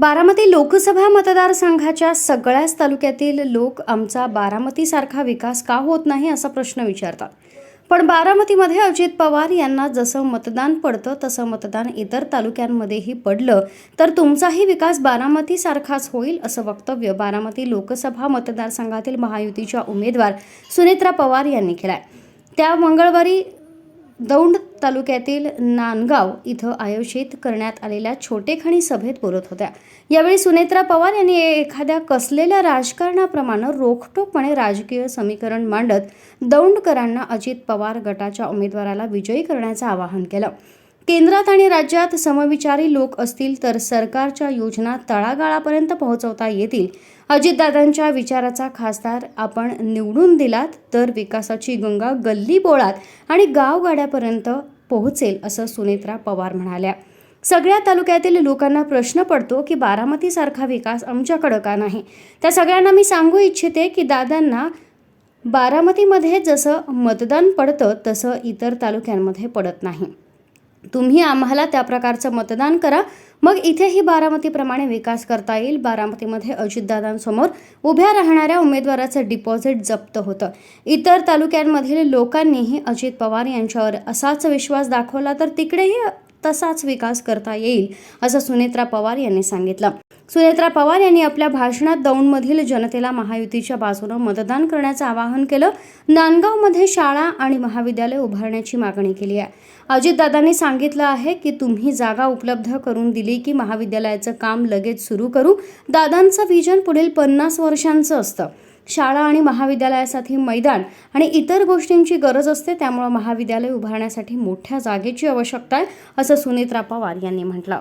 बारामती लोकसभा मतदारसंघाच्या सगळ्याच तालुक्यातील लोक आमचा बारामतीसारखा विकास का होत नाही असा प्रश्न विचारतात. पण बारामतीमध्ये अजित पवार यांना जसं मतदान पडतं तसं मतदान इतर तालुक्यांमध्येही पडलं तर तुमचाही विकास बारामतीसारखाच होईल असं वक्तव्य बारामती लोकसभा मतदारसंघातील महायुतीच्या उमेदवार सुनेत्रा पवार यांनी केलंय. त्या मंगळवारी दौंड तालुक्यातील नांदगाव इथं आयोजित करण्यात आलेल्या छोटेखणी सभेत बोलत होत्या. यावेळी सुनेत्रा पवार यांनी एखाद्या कसलेल्या राजकारणाप्रमाणे रोखटोकपणे राजकीय समीकरण मांडत दौंडकरांना अजित पवार गटाच्या उमेदवाराला विजयी करण्याचं आवाहन केलं. केंद्रात आणि राज्यात समविचारी लोक असतील तर सरकारच्या योजना तळागाळापर्यंत पोहोचवता येतील. अजितदादांच्या विचाराचा खासदार आपण निवडून दिलात तर विकासाची गंगा गल्ली बोळात आणि गावगाड्यापर्यंत पोहोचेल असं सुनेत्रा पवार म्हणाल्या. सगळ्या तालुक्यातील लोकांना प्रश्न पडतो की बारामतीसारखा विकास आमच्याकडं का नाही? त्या सगळ्यांना मी सांगू इच्छिते की दादांना बारामतीमध्ये जसं मतदान पडतं तसं इतर तालुक्यांमध्ये पडत नाही. तुम्ही आम्हाला त्या प्रकारचं मतदान करा. मग इथेही बारामतीप्रमाणे विकास करता येईल. बारामतीमध्ये अजितदादांसमोर उभ्या राहणाऱ्या उमेदवाराचं डिपॉझिट जप्त होतं. इतर तालुक्यांमधील लोकांनीही अजित पवार यांच्यावर असाच विश्वास दाखवला तर तिकडेही तसाच विकास करता येईल असं सुनेत्रा पवार यांनी सांगितलं. सुनेत्रा पवार यांनी आपल्या भाषणात दौंडमधील जनतेला महायुतीच्या बाजूनं मतदान करण्याचं आवाहन केलं. नांदगावमध्ये शाळा आणि महाविद्यालय उभारण्याची मागणी केली आहे. अजितदादांनी सांगितलं आहे की तुम्ही जागा उपलब्ध करून दिली की महाविद्यालयाचं काम लगेच सुरू करू. दादांचं विजन पुढील पन्नास वर्षांचं असतं. शाळा आणि महाविद्यालयासाठी मैदान आणि इतर गोष्टींची गरज असते त्यामुळं महाविद्यालय उभारण्यासाठी मोठ्या जागेची आवश्यकता आहे असं सुनेत्रा पवार यांनी म्हटलं.